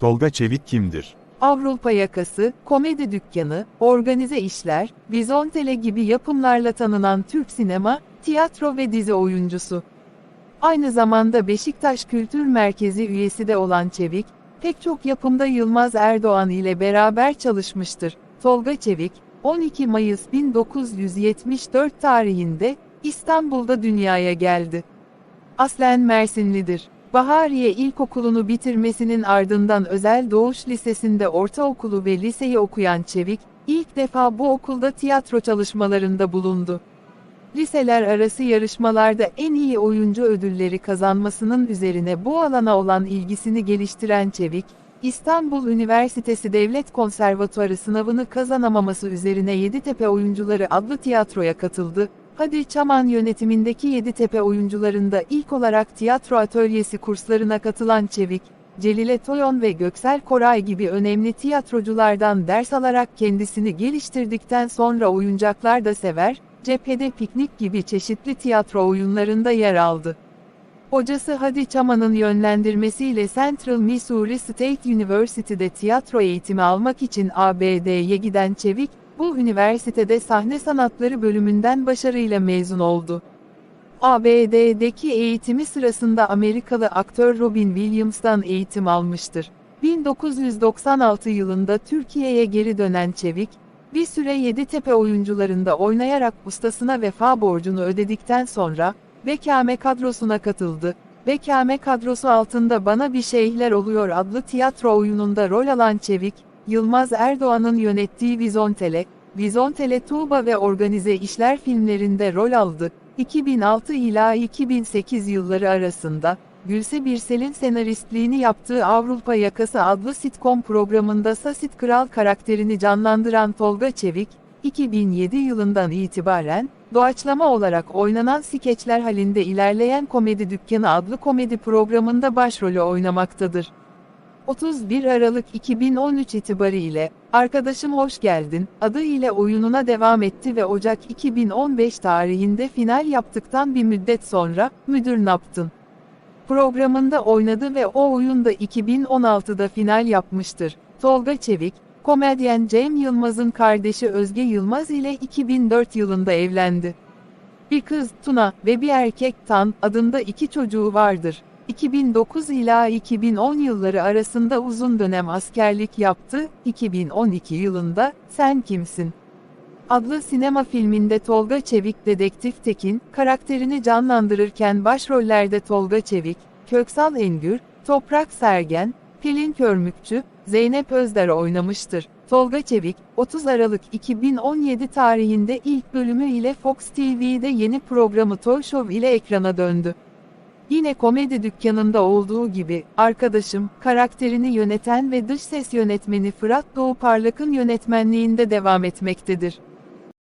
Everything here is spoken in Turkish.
Tolga Çevik kimdir? Avrupa Yakası, Komedi Dükkanı, Organize İşler, Vizontele gibi yapımlarla tanınan Türk sinema, tiyatro ve dizi oyuncusu. Aynı zamanda Beşiktaş Kültür Merkezi üyesi de olan Çevik, pek çok yapımda Yılmaz Erdoğan ile beraber çalışmıştır. Tolga Çevik, 12 Mayıs 1974 tarihinde İstanbul'da dünyaya geldi. Aslen Mersinlidir. Bahariye İlkokulu'nu bitirmesinin ardından Özel Doğuş Lisesi'nde ortaokulu ve liseyi okuyan Çevik, ilk defa bu okulda tiyatro çalışmalarında bulundu. Liseler arası yarışmalarda en iyi oyuncu ödülleri kazanmasının üzerine bu alana olan ilgisini geliştiren Çevik, İstanbul Üniversitesi Devlet Konservatuarı sınavını kazanamaması üzerine Yeditepe Oyuncuları adlı tiyatroya katıldı. Hadi Çaman yönetimindeki Yeditepe oyuncularında ilk olarak tiyatro atölyesi kurslarına katılan Çevik, Celile Toyon ve Göksel Koray gibi önemli tiyatroculardan ders alarak kendisini geliştirdikten sonra oyuncaklar da sever, cephede piknik gibi çeşitli tiyatro oyunlarında yer aldı. Hocası Hadi Çaman'ın yönlendirmesiyle Central Missouri State University'de tiyatro eğitimi almak için ABD'ye giden Çevik, bu üniversitede sahne sanatları bölümünden başarıyla mezun oldu. ABD'deki eğitimi sırasında Amerikalı aktör Robin Williams'tan eğitim almıştır. 1996 yılında Türkiye'ye geri dönen Çevik, bir süre Yeditepe oyuncularında oynayarak ustasına vefa borcunu ödedikten sonra, Bekame kadrosuna katıldı. Bekame kadrosu altında Bana Bir Şeyler Oluyor adlı tiyatro oyununda rol alan Çevik, Yılmaz Erdoğan'ın yönettiği Vizontele, Vizontele Tuğba ve Organize İşler filmlerinde rol aldı. 2006 ila 2008 yılları arasında, Gülse Birsel'in senaristliğini yaptığı Avrupa Yakası adlı sitcom programında Sasit Kral karakterini canlandıran Tolga Çevik, 2007 yılından itibaren, doğaçlama olarak oynanan skeçler halinde ilerleyen Komedi Dükkanı adlı komedi programında başrolü oynamaktadır. 31 Aralık 2013 itibariyle, Arkadaşım Hoş Geldin, adı ile oyununa devam etti ve Ocak 2015 tarihinde final yaptıktan bir müddet sonra, Müdür Naptın programında oynadı ve o oyunda 2016'da final yapmıştır. Tolga Çevik, komedyen Cem Yılmaz'ın kardeşi Özge Yılmaz ile 2004 yılında evlendi. Bir kız, Tuna ve bir erkek, Tan, adında iki çocuğu vardır. 2009 ila 2010 yılları arasında uzun dönem askerlik yaptı, 2012 yılında, Sen Kimsin? adlı sinema filminde Tolga Çevik Dedektif Tekin, karakterini canlandırırken başrollerde Tolga Çevik, Köksal Engür, Toprak Sergen, Pelin Körmükçü, Zeynep Özder oynamıştır. Tolga Çevik, 30 Aralık 2017 tarihinde ilk bölümü ile Fox TV'de yeni programı Toy Show ile ekrana döndü. Yine komedi dükkanında olduğu gibi, arkadaşım, karakterini yöneten ve dış ses yönetmeni Fırat Doğu Parlak'ın yönetmenliğinde devam etmektedir.